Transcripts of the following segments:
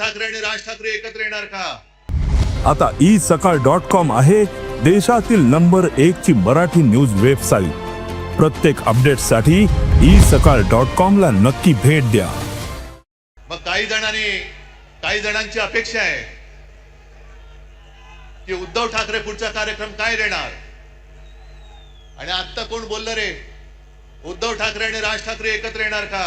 ठाकरे आणि राज ठाकरे एकत्र येणार का? आता ई सकाळ डॉट कॉम आहे देशातील नंबर एक ची मराठी न्यूज वेबसाईट. प्रत्येक अपडेटसाठी ई सकाळ डॉट कॉम ला नक्की भेट द्या. मग काही जणांनी काही जणांची अपेक्षा आहे की उद्धव ठाकरे पुढचा कार्यक्रम काय देणार? आणि आता कोण बोललं रे? उद्धव ठाकरे आणि राज ठाकरे एकत्र येणार का?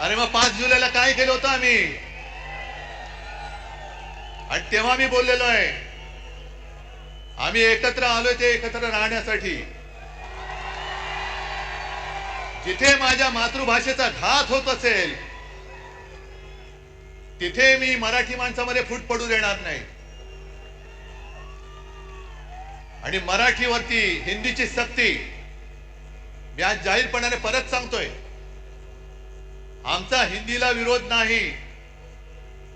अरे मग पाच जुलैला काय केलं होतं आम्ही? आणि तेव्हा मी बोललेलो आहे आम्ही एकत्र आलोय ते एकत्र राहण्यासाठी. जिथे माझ्या मातृभाषेचा घात होत असेल तिथे मी मराठी माणसामध्ये फूट पडू देणार नाही. आणि मराठीवरती हिंदीची सक्ती मी आज जाहीरपणाने परत सांगतोय. आमचा हिंदीला विरोध नाही.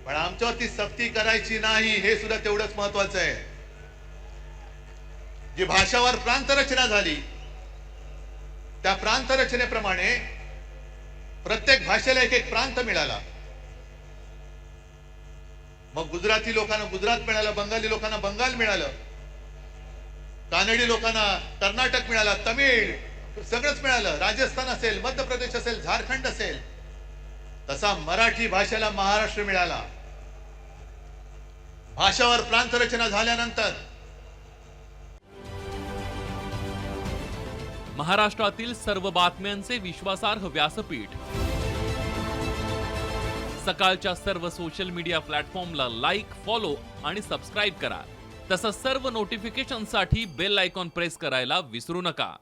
पण आमच्यावरती सक्ती करायची नाही हे सुद्धा तेवढंच महत्वाचं आहे. जी भाषावर प्रांतरचना झाली त्या प्रांत रचनेप्रमाणे प्रत्येक भाषेला एक एक प्रांत मिळाला. मग गुजराती लोकांना गुजरात मिळालं बंगाली लोकांना बंगाल मिळालं कानडी लोकांना कर्नाटक मिळाला तमिळ सगळंच मिळालं राजस्थान असेल मध्य प्रदेश असेल झारखंड असेल. तसा मराठी भाषेला महाराष्ट्र मिळाला. भाषावर प्रांत रचना झाल्यानंतर महाराष्ट्रातील सर्व बातम्यांचे विश्वासार्ह व्यासपीठ. सकाळच्या सर्व सोशल मीडिया प्लॅटफॉर्मला लाईक फॉलो आणि सबस्क्राईब करा. तसंच सर्व नोटिफिकेशनसाठी बेल आयकॉन प्रेस करायला विसरू नका.